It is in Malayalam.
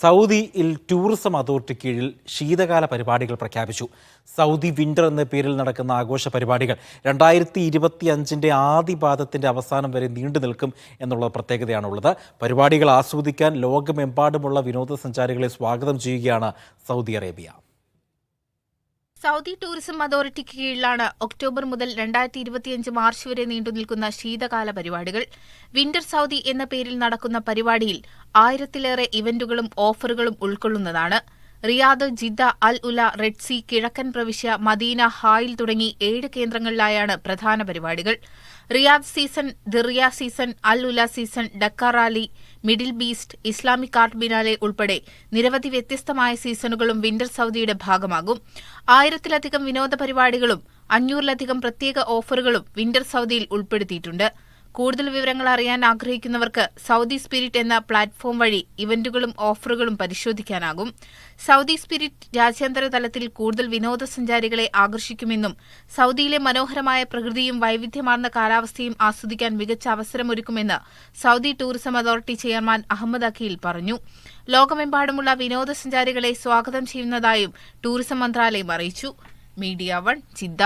സൗദിയിൽ ടൂറിസം അതോറിറ്റി കീഴിൽ ശീതകാല പരിപാടികൾ പ്രഖ്യാപിച്ചു. സൗദി വിന്റർ എന്ന പേരിൽ നടക്കുന്ന ആഘോഷ പരിപാടികൾ രണ്ടായിരത്തി ഇരുപത്തി അഞ്ചിന്റെ ആദ്യ പാദത്തിന്റെ അവസാനം വരെ നീണ്ടു നിൽക്കും എന്നുള്ള പ്രത്യേകതയാണുള്ളത്. പരിപാടികൾ ആസ്വദിക്കാൻ ലോകമെമ്പാടുമുള്ള വിനോദസഞ്ചാരികളെ സ്വാഗതം ചെയ്യുകയാണ് സൗദി അറേബ്യ. സൗദി ടൂറിസം അതോറിറ്റിക്ക് കീഴിലാണ് ഒക്ടോബർ മുതൽ രണ്ടായിരത്തി ഇരുപത്തിയഞ്ച് മാർച്ച് വരെ നീണ്ടുനിൽക്കുന്ന ശീതകാല പരിപാടികൾ. വിന്റർ സൗദി എന്ന പേരിൽ നടക്കുന്ന പരിപാടിയിൽ ആയിരത്തിലേറെ ഇവന്റുകളും ഓഫറുകളും ഉൾക്കൊള്ളുന്നതാണ്. Riyadh Jeddah Al Ula Red Sea കിഴക്കൻ പ്രവിശ്യ മദീന ഹായിൽ തുടങ്ങി ഏഴ് കേന്ദ്രങ്ങളിലായാണ് പ്രധാന പരിപാടികൾ. Riyadh season Diriyah season AlUla season Dakar rally Middle Beast Islamic art biennale ഉൾപ്പെടെ നിരവധി വ്യത്യസ്തമായ സീസണുകളും വിന്റർ സൗദിയുടെ ഭാഗമാകും. ആയിരത്തിലധികം വിനോദ പരിപാടികളും അഞ്ഞൂറിലധികം പ്രത്യേക ഓഫറുകളും വിന്റർ സൗദിയിൽ ഉൾപ്പെടുത്തിയിട്ടുണ്ട്. കൂടുതൽ വിവരങ്ങൾ അറിയാൻ ആഗ്രഹിക്കുന്നവർക്ക് സൗദി സ്പിരിറ്റ് എന്ന പ്ലാറ്റ്ഫോം വഴി ഇവന്റുകളും ഓഫറുകളും പരിശോധിക്കാനാകും. സൗദി സ്പിരിറ്റ് രാജ്യാന്തര തലത്തിൽ കൂടുതൽ വിനോദസഞ്ചാരികളെ ആകർഷിക്കുമെന്നും സൗദിയിലെ മനോഹരമായ പ്രകൃതിയും വൈവിധ്യമാർന്ന കാലാവസ്ഥയും ആസ്വദിക്കാൻ മികച്ച അവസരമൊരുക്കുമെന്ന് Saudi tourism authority chairman Ahmed Aqeel പറഞ്ഞു. ലോകമെമ്പാടുമുള്ള വിനോദസഞ്ചാരികളെ സ്വാഗതം ചെയ്യുന്നതായും ടൂറിസം മന്ത്രാലയം അറിയിച്ചു. Media one Jeddah